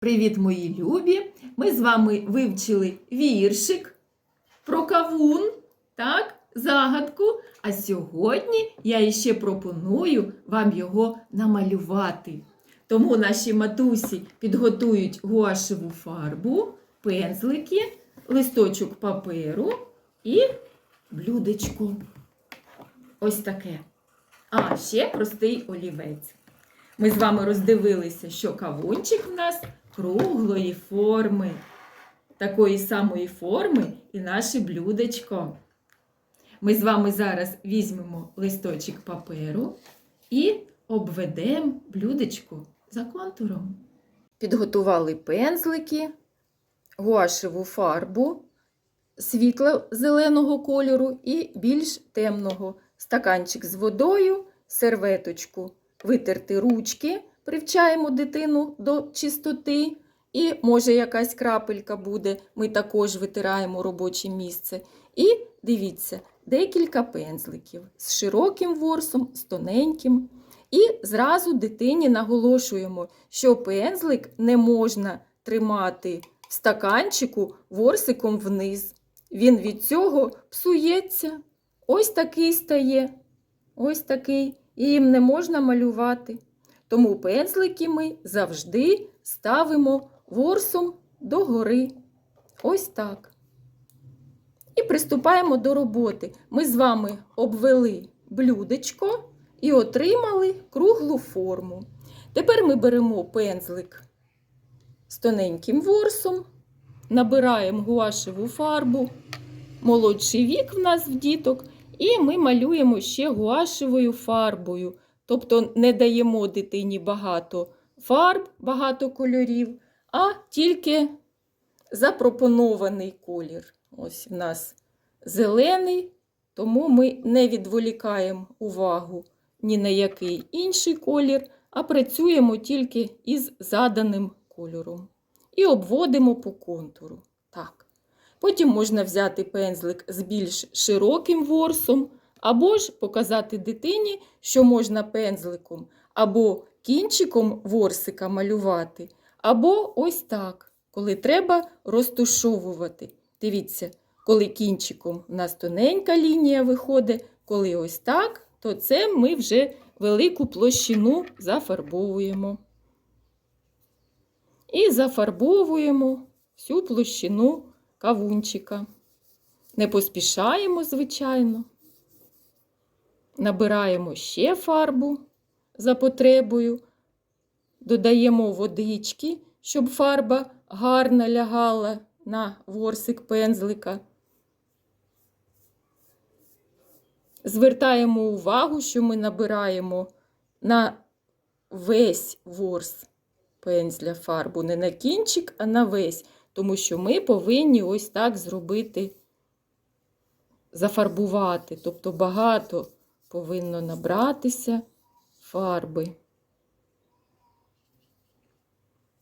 Привіт, мої любі! Ми з вами вивчили віршик про кавун, так, загадку. А сьогодні я іще пропоную вам його намалювати. Тому наші матусі підготують гуашеву фарбу, пензлики, листочок паперу і блюдечко. Ось таке. А ще простий олівець. Ми з вами роздивилися, що кавунчик в нас круглої форми. Такої самої форми і наше блюдечко. Ми з вами зараз візьмемо листочок паперу і обведемо блюдечко за контуром. Підготували пензлики, гуашеву фарбу світло-зеленого кольору і більш темного стаканчик з водою, серветочку, витерти ручки, привчаємо дитину до чистоти. І, може, якась крапелька буде, ми також витираємо робоче місце. І дивіться, декілька пензликів з широким ворсом, з тоненьким. І зразу дитині наголошуємо, що пензлик не можна тримати в стаканчику ворсиком вниз. Він від цього псується. Ось такий стає. Ось такий. І їм не можна малювати. Тому пензлики ми завжди ставимо ворсом догори. Ось так. І приступаємо до роботи. Ми з вами обвели блюдечко і отримали круглу форму. Тепер ми беремо пензлик з тоненьким ворсом, набираємо гуашеву фарбу, молодший вік в нас в діток, і ми малюємо ще гуашевою фарбою. Тобто не даємо дитині багато фарб, багато кольорів, а тільки запропонований колір. Ось в нас зелений, тому ми не відволікаємо увагу ні на який інший колір, а працюємо тільки із заданим кольором. І обводимо по контуру. Так. Потім можна взяти пензлик з більш широким ворсом, або ж показати дитині, що можна пензликом або кінчиком ворсика малювати, або ось так, коли треба розтушовувати. Дивіться, коли кінчиком у нас тоненька лінія виходить, коли ось так, то це ми вже велику площину зафарбовуємо. І зафарбовуємо всю площину кавунчика. Не поспішаємо, звичайно. Набираємо ще фарбу за потребою, додаємо водички, щоб фарба гарно лягала на ворсик пензлика. Звертаємо увагу, що ми набираємо на весь ворс пензля фарбу, не на кінчик, а на весь, тому що ми повинні ось так зробити, зафарбувати, тобто багато повинно набратися фарби.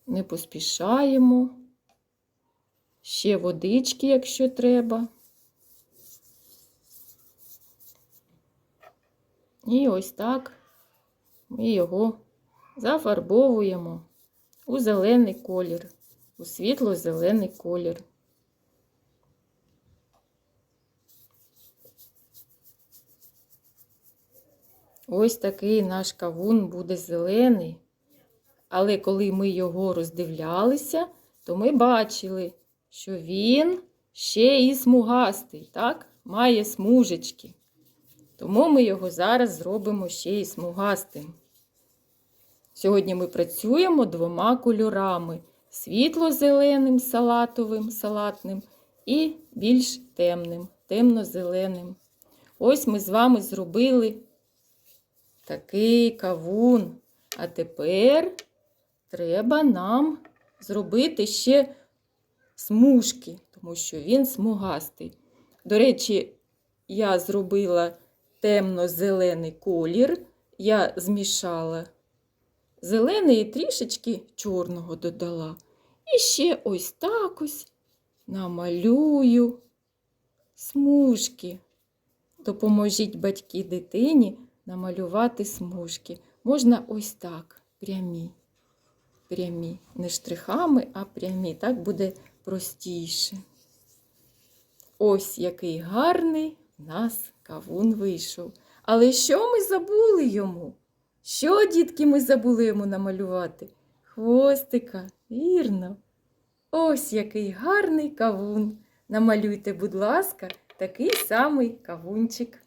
Не поспішаємо. Ще водички, якщо треба. І ось так ми його зафарбовуємо у зелений колір, у світло-зелений колір. Ось такий наш кавун буде зелений. Але коли ми його роздивлялися, то ми бачили, що він ще і смугастий, так? Має смужечки. Тому ми його зараз зробимо ще і смугастим. Сьогодні ми працюємо двома кольорами: світло-зеленим, салатовим, салатним і більш темним, темно-зеленим. Ось ми з вами зробили такий кавун. А тепер треба нам зробити ще смужки, тому що він смугастий. До речі, я зробила темно-зелений колір, я змішала зелений і трішечки чорного додала. І ще ось так ось намалюю смужки. Допоможіть батьки дитині намалювати смужки. Можна ось так, прямі. прямі. Не штрихами, а прямі. Так буде простіше. Ось який гарний в нас кавун вийшов. Але що ми забули йому? Що, дітки, ми забули йому намалювати? Хвостика, вірно. Ось який гарний кавун. Намалюйте, будь ласка, такий самий кавунчик.